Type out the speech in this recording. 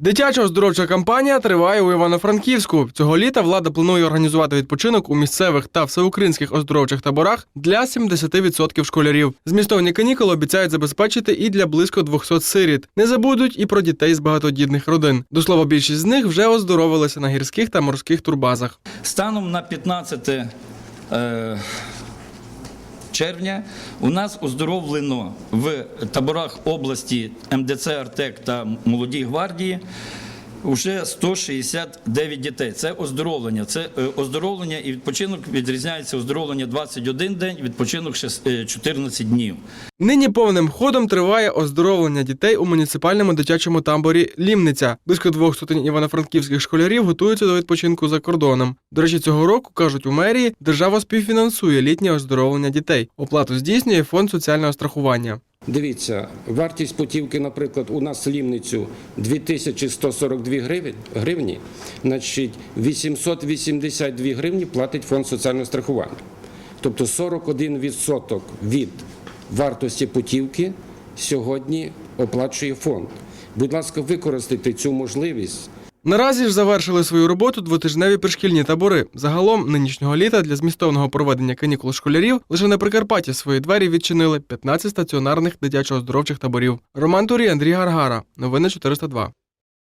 Дитяча оздоровча кампанія триває у Івано-Франківську. Цього літа влада планує організувати відпочинок у місцевих та всеукраїнських оздоровчих таборах для 70% школярів. Змістовні канікули обіцяють забезпечити і для близько 200 сиріт. Не забудуть і про дітей з багатодітних родин. До слова, більшість з них вже оздоровилися на гірських та морських турбазах. Станом на 15 е, червня. У нас оздоровлено в таборах області МДЦ Артек та Молодій гвардії вже 169 дітей. Це оздоровлення. Це е, оздоровлення і відпочинок відрізняється оздоровлення 21 день, відпочинок шест- е, 14 днів. Нині повним ходом триває оздоровлення дітей у муніципальному дитячому таборі Лімниця. Близько двох сотень івано-франківських школярів готуються до відпочинку за кордоном. До речі, цього року кажуть у мерії, держава співфінансує літнє оздоровлення дітей. Оплату здійснює фонд соціального страхування. Дивіться, вартість путівки, наприклад, у нас Лімницю 2142 гривень, гривні, значить 882 гривні платить фонд соціального страхування. Тобто 41% від вартості путівки сьогодні оплачує фонд. Будь ласка, використайте цю можливість. Наразі ж завершили свою роботу двотижневі пришкільні табори. Загалом нинішнього літа для змістовного проведення канікул школярів лише на Прикарпатті свої двері відчинили 15 стаціонарних дитячо-оздоровчих таборів. Роман Турі, Андрій Гаргара. Новини 402.